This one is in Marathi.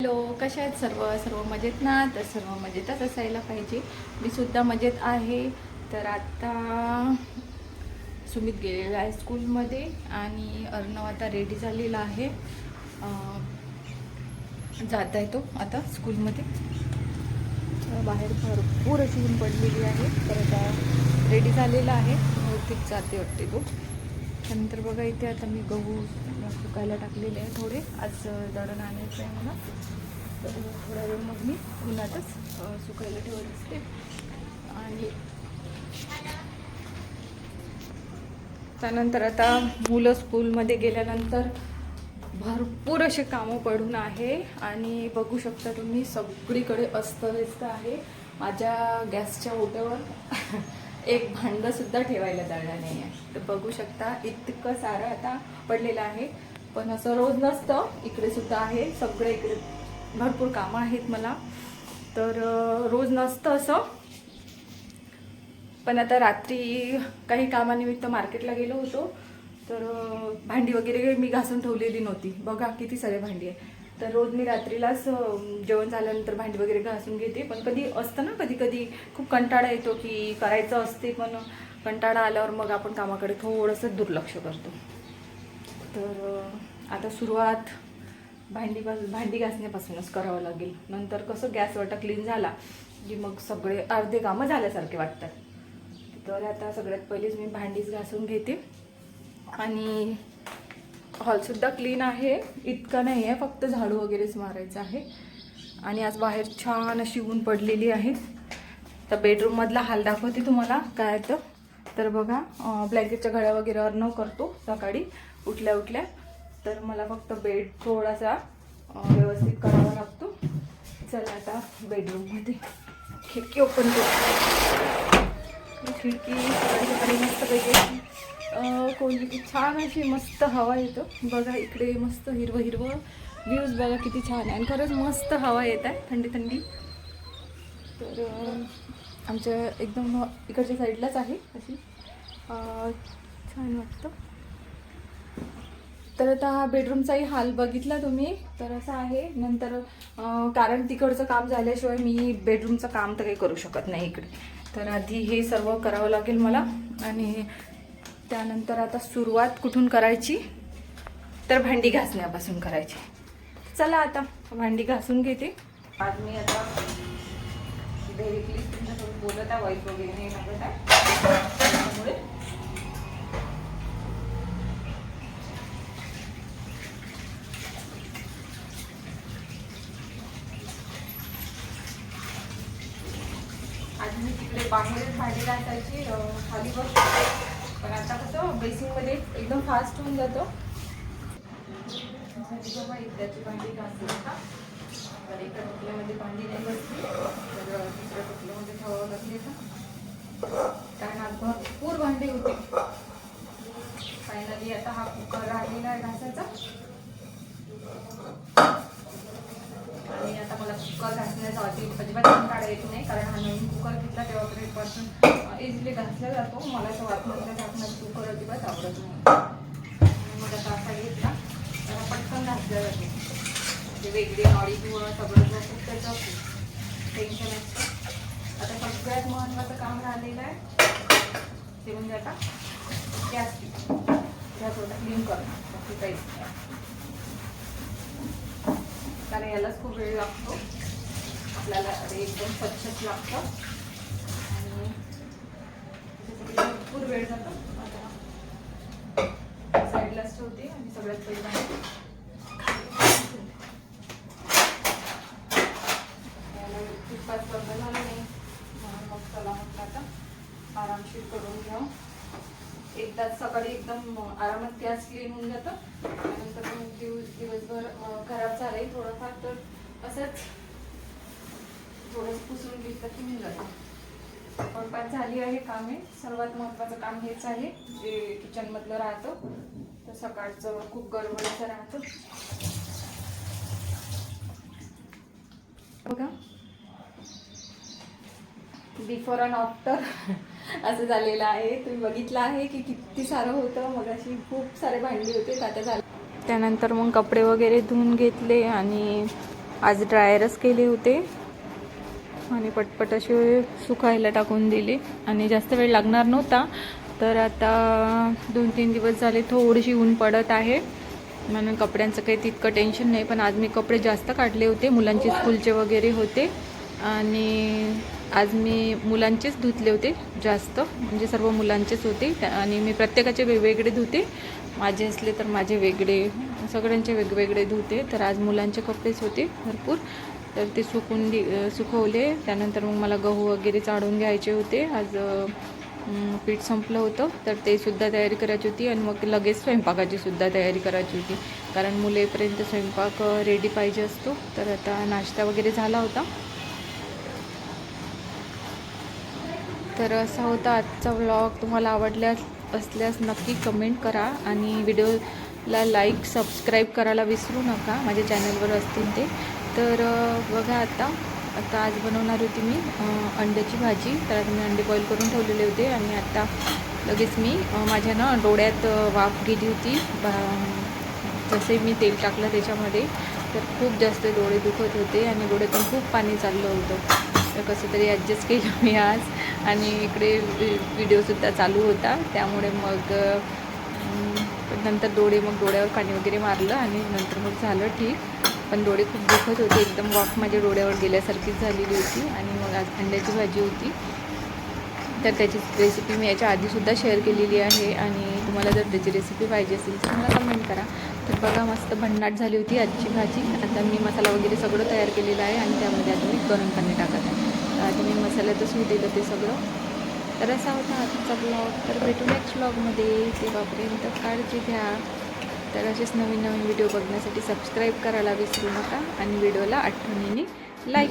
हॅलो कशा आहेत सर्व? सर्व मजेत ना? तर सर्व मजेतच असायला पाहिजे. मी सुद्धा मजेत आहे. तर आता सुमित गेलेला आहे स्कूलमध्ये आणि अर्णव आता रेडी झालेला आहे. जात आहे तो आता स्कूलमध्ये. बाहेर भरपूर अशी ऊन पडलेली आहे. तर आता रेडी झालेला आहे. बहुतेक जाते वाटते तो. त्यानंतर बघा इथे आता मी गहू सुकायला टाकलेले आहे थोडे. आज दळण आणायचं आहे मला. तर थोडा वेळ मग मी उन्हातच सुकायला ठेवत असते. आणि त्यानंतर आता मुलं स्कूलमध्ये गेल्यानंतर भरपूर असे कामं पडून आहे. आणि बघू शकता तुम्ही सगळीकडे अस्तव्यस्त आहे. माझ्या गॅसच्या ओट्यावर एक भांडंसुद्धा ठेवायला जाणार नाही आहे तर बघू शकता इतकं सारं आता पडलेलं आहे. पण असं रोज नसतं. इकडे सुद्धा आहे. सगळे इकडे भरपूर कामं आहेत मला. तर रोज नसतं असं. पण आता रात्री काही कामानिमित्त मार्केटला गेलो होतो. तर भांडी वगैरे मी घासून ठेवलेली नव्हती. बघा किती सारे भांडी आहे. तर रोज मी रात्रीलाच जेवण झाल्यानंतर भांडी वगैरे घासून घेते. पण कधी असतं ना कधी कधी खूप कंटाळा येतो की करायचं असते पण कंटाळा आल्यावर मग आपण कामाकडे थोडंसं दुर्लक्ष करतो. तर आता सुरुवात भांडी भांडी घासण्यापासूनच करावं लागेल. नंतर कसं गॅस वाटा क्लीन झाला की मग सगळे अर्धे कामं झाल्यासारखे वाटतात. तर आता सगळ्यात पहिलेच मी भांडीच घासून घेते. आणि हॉलसुद्धा क्लीन आहे. इतकं नाही आहे फक्त झाडू वगैरेच मारायचं आहे. आणि आज बाहेर छान अशी ऊन पडलेली आहे. तर बेडरूममधला हाल दाखवते तुम्हाला काय तर तर बघा ब्लँकेटच्या घड्या वगैरे न करतो सकाळी. उठल्या उठल्या. तर मला फक्त बेड थोडासा व्यवस्थित करावा लागतो. चला आता बेडरूममध्ये खिडकी ओपन करू. खिडकी सकाळी सकाळी मस्त कोणी किती छान अशी मस्त हवा येतो. बघा इकडे मस्त हिरवं हिरवं व्ह्यूज बघा किती छान आहे. आणि खरंच मस्त हवा येत आहे थंडी थंडी. तर आमच्या एकदम इकडच्या साईडलाच आहे अशी. छान वाटतं. तर आता हा बेडरूमचाही हाल बघितला तुम्ही. तर असं आहे नंतर कारण तिकडचं काम झाल्याशिवाय मी बेडरूमचं काम तर काही करू शकत नाही इकडे. तर आधी हे सर्व करावं लागेल मला. आणि त्यानंतर आता सुरुवात कुठून करायची? तर भांडी घासण्यापासून करायची. चला आता भांडी घासून घेते. आज मी आता तुमच्यासोबत बोलत आहे वाईट वगैरे नाही लागत आहे. त्यामुळे आज मी तिकडे बाहेरच भांडी घासायची खाली बस. पण आता कसं बेसिंगमध्ये एकदम फास्ट होऊन जातो. एकदाची भांडी घासली आता. पण एका टोपल्यामध्ये भांडी नाही बसली तर दुसऱ्या टोपल्यामध्ये ठेवावं लागली आता कारण आज भरपूर भांडी होती फायनली आता हा कुकर राहिलेला आहे घासायचा आणि आता मला कुकर घासण्याचा अति अजिबात कंटाळा येत नाही कारण हा नवीन कुकर घेतला तेव्हापासून इझिली घासला जातो. मला असं वाटण्याच्या घासण्याचा कुकर अजिबात आवडत नाही. मग आता असा घेतला. तर पटकन घासला जातो. म्हणजे वेगळी नॉडी किंवा सगळं जो खूप त्याचं टेन्शन असतं. आता सगळ्यात महत्त्वाचं काम राहिलेलं आहे ते म्हणजे आता गॅस गॅस थोडा क्लीन करणं. काही कारण यालाच खूप वेळ लागतो. आपल्याला ते एकदम स्वच्छच लागतं. आणि त्याच्यासाठी भरपूर वेळ जातो. आता साईडलाच ठेवते आणि सगळ्यात पहिला आहे बंद झालं नाही. म्हणून मग चला म्हटलं आता आरामशीर करून घ्या एकदाच सकाळी एकदम आरामात गॅस क्लीन होऊन जातं. त्यानंतर मग दिवस दिवसभर खराब झालंय थोडंफार तर असंच थोडंसं पुसून घेतलं की मी जातं. जवळपास झाली आहे कामे. सर्वात महत्त्वाचं काम हेच आहे. जे किचनमधलं राहतं तर सकाळचं खूप गडबडीचं राहतं. बघा. बिफोर अँड आफ्टर असं झालेलं आहे. तुम्ही बघितलं आहे की किती सारं होतं. मग अशी खूप सारे भांडी होते तात्या झाले. त्यानंतर मग कपडे वगैरे धुवून घेतले आणि आज ड्रायरच केले होते. आणि पटपट असे सुकायला टाकून दिले. आणि जास्त वेळ लागणार नव्हता. तर आता दोन तीन दिवस झाले थोडीशी ऊन पडत आहे. म्हणून कपड्यांचं काही तितकं टेन्शन नाही. पण आज मी कपडे जास्त काढले होते. मुलांचे स्कूलचे वगैरे होते. आणि आज मी मुलांचेच धुतले होते. जास्त. म्हणजे सर्व मुलांचेच होते. आणि मी प्रत्येकाचे वेगवेगळे धुते. माझे असले तर माझे वेगळे. सगळ्यांचे वेगवेगळे धुते. तर आज मुलांचे कपडेच होते भरपूर. तर ते सुकून दि सुकवले. त्यानंतर मग मला गहू वगैरे चाळून घ्यायचे होते. आज पीठ संपलं होतं. तर ते सुद्धा तयारी करायची होती आणि मग लगेच स्वयंपाकाची सुद्धा तयारी करायची होती. कारण मुलेपर्यंत स्वयंपाक रेडी पाहिजे असतो. तर आता नाश्ता वगैरे झाला होता. तर असा होता आजचा व्लॉग तुम्हाला आवडल्यास असल्यास नक्की कमेंट करा आणि व्हिडिओला लाईक सबस्क्राईब करायला विसरू नका. माझ्या चॅनलवर असतील ते. तर बघा आता आता आज बनवणार होती मी अंड्याची भाजी. तर आता मी अंडे बॉईल करून ठेवलेले होते आणि आता लगेच मी माझ्या ना डोळ्यात वाफ गेली होती. बा- जसे मी तेल टाकलं त्याच्यामध्ये तर खूप जास्त डोळे दुखत होते आणि डोळ्यातून खूप पाणी चाललं होतं. तर कसं तरी ॲडजस्ट केलं मी आज. आणि इकडे व्हिडिओसुद्धा चालू होता. त्यामुळे मग नंतर डोळे मग डोळ्यावर पाणी वगैरे मारलं आणि नंतर मग झालं ठीक. पण डोळे खूप दुखत होते. एकदम वाफ माझ्या डोळ्यावर गेल्यासारखीच झालेली होती आणि मग आज अंड्याची भाजी होती. तर त्याची रेसिपी मी याच्या आधीसुद्धा शेअर केलेली आहे आणि तुम्हाला जर त्याची रेसिपी पाहिजे असेल तर मला कमेंट करा. तर बघा मस्त भन्नाट झाली होती आजची भाजी. आता मी मसाला वगैरे सगळं तयार केलेलं आहे आणि त्यामध्ये आता मी गरम पाणी टाकत आहे. तर आता मी मसाल्यातच होऊ दिलं ते सगळं. तर असा होता आजचा ब्लॉग तर भेटू नेक्स्ट ब्लॉगमध्ये ते बापरे तर काळजी घ्या. तर असेच नवीन नवीन व्हिडिओ बघण्यासाठी सबस्क्राईब करायला विसरू नका आणि व्हिडिओला आठवणीने लाईक